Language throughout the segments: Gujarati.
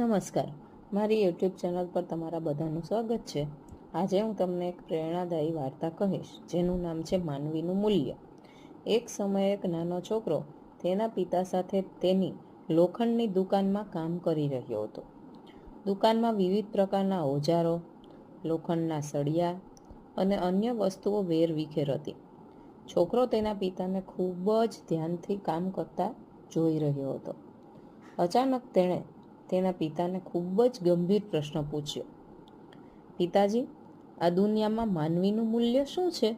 નમસ્કાર. મારી યુટ્યુબ ચેનલ પર તમારા બધાનું સ્વાગત છે. આજે હું તમને એક પ્રેરણાદાયી વાર્તા કહીશ, જેનું નામ છે માનવીનું મૂલ્ય. એક સમયે એક નાનો છોકરો તેના પિતા સાથે તેની લોખંડની દુકાનમાં કામ કરી રહ્યો હતો. દુકાનમાં વિવિધ પ્રકારના ઓજારો, લોખંડના સળિયા અને અન્ય વસ્તુઓ વેરવિખેર હતી. છોકરો તેના પિતાને ખૂબ જ ધ્યાનથી કામ કરતા જોઈ રહ્યો હતો. અચાનક તેણે તેના પિતાને ખૂબ જ ગંભીર પ્રશ્ન પૂછ્યો. પિતાજી, આ દુનિયામાં માનવીનું મૂલ્ય શું છે?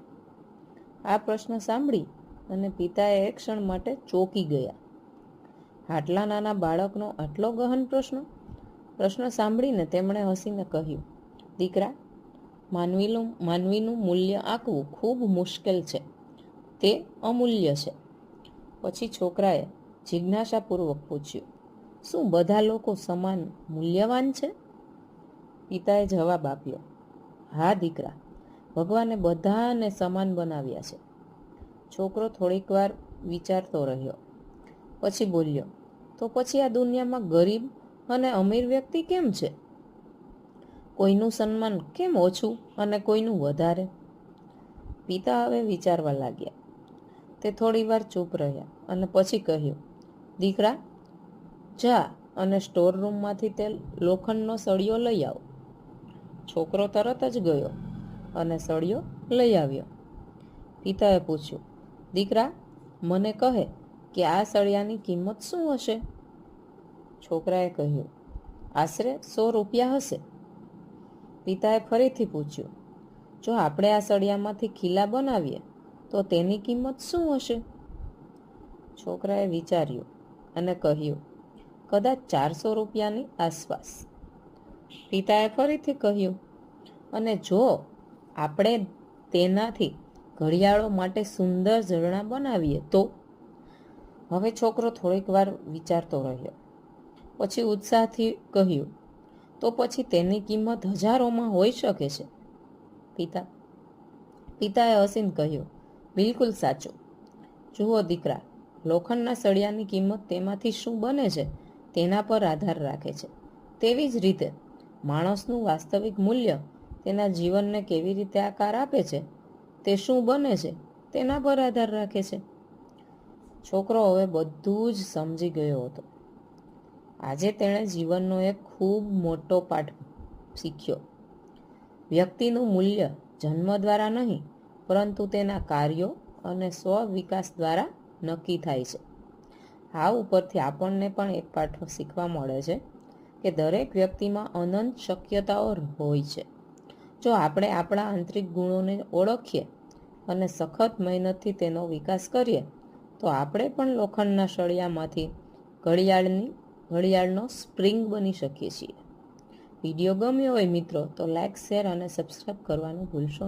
આ પ્રશ્ન સાંભળી અને પિતાએ એક ક્ષણ માટે ચોકી ગયા. આટલા નાના બાળકનો આટલો ગહન પ્રશ્ન? પ્રશ્ન સાંભળીને તેમણે હસીને કહ્યું, દીકરા, માનવીનું માનવીનું મૂલ્ય આંકવું ખૂબ મુશ્કેલ છે. તે અમૂલ્ય છે. પછી છોકરાએ જિજ્ઞાસાપૂર્વક પૂછ્યું શું બધા લોકો સમાન મૂલ્યવાન છે? પિતાએ જવાબ આપ્યો, હા, દીકરા, ભગવાને બધાને સમાન બનાવ્યા છે. છોકરો થોડીક વાર વિચારતો રહ્યો, પછી બોલ્યો, તો પછી આ દુનિયામાં ગરીબ અને અમીર વ્યક્તિ કેમ છે? કોઈનું સન્માન કેમ ઓછું અને કોઈનું વધારે? પિતા હવે વિચારવા લાગ્યા. તે થોડીવાર ચૂપ રહ્યા અને પછી કહ્યું, દીકરા જા અને સ્ટોર રૂમમાંથી તે લોખંડનો સળિયો લઈ આવો. છોકરો તરત જ ગયો અને સળિયો લઈ આવ્યો. પિતાએ પૂછ્યું, દીકરા, મને કહે કે આ સળિયાની કિંમત શું હશે? છોકરાએ કહ્યું, આશરે સો રૂપિયા હશે. પિતાએ ફરીથી પૂછ્યું, જો આપણે આ સળિયામાંથી ખીલા બનાવીએ, તો તેની કિંમત શું હશે? છોકરાએ વિચાર્યું અને કહ્યું કદાચ ચારસો રૂપિયાની આસપાસ. પિતાએ ફરીથી કહ્યું, અને જો આપણે તેનાથી ઘડિયાળો માટે સુંદર ઝરણા બનાવીએ તો? હવે છોકરો થોડીક વાર વિચારતો રહ્યો. પછી ઉત્સાહથી કહ્યું, તો પછી તેની કિંમત હજારોમાં હોઈ શકે છે. પિતા, પિતાએ હસીન કહ્યું, બિલકુલ સાચું. જુઓ દીકરા, લોખંડના સળિયાની કિંમત તેમાંથી શું બને છે? તેના પર આધાર રાખે છે. તેવી જ રીતે, માણસનું વાસ્તવિક મૂલ્ય તેના જીવનને કેવી રીતે આકાર આપે છે, તે શું બને છે, તેના પર આધાર રાખે છે. છોકરો હવે બધું જ સમજી ગયો હતો. આજે તેણે જીવનનો એક ખૂબ મોટો પાઠ શીખ્યો. વ્યક્તિનું મૂલ્ય જન્મ દ્વારા નહીં, પરંતુ તેના કાર્યો અને સ્વ વિકાસ દ્વારા નક્કી થાય છે. આ ઉપરથી આપણને પણ એક પાઠ શીખવા મળે છે કે દરેક વ્યક્તિમાં અનંત શક્યતાઓ હોય છે. જો આપણે આપણા આંતરિક ગુણોને ઓળખીએ અને સખત મહેનતથી તેનો વિકાસ કરીએ, તો આપણે પણ લોખંડના સળિયામાંથી ઘડિયાળની, ઘડિયાળનો સ્પ્રિંગ બની શકીએ છીએ. વીડિયો ગમ્યો હોય મિત્રો, તો લાઇક શેર અને સબસ્ક્રાઈબ કરવાનું ભૂલશો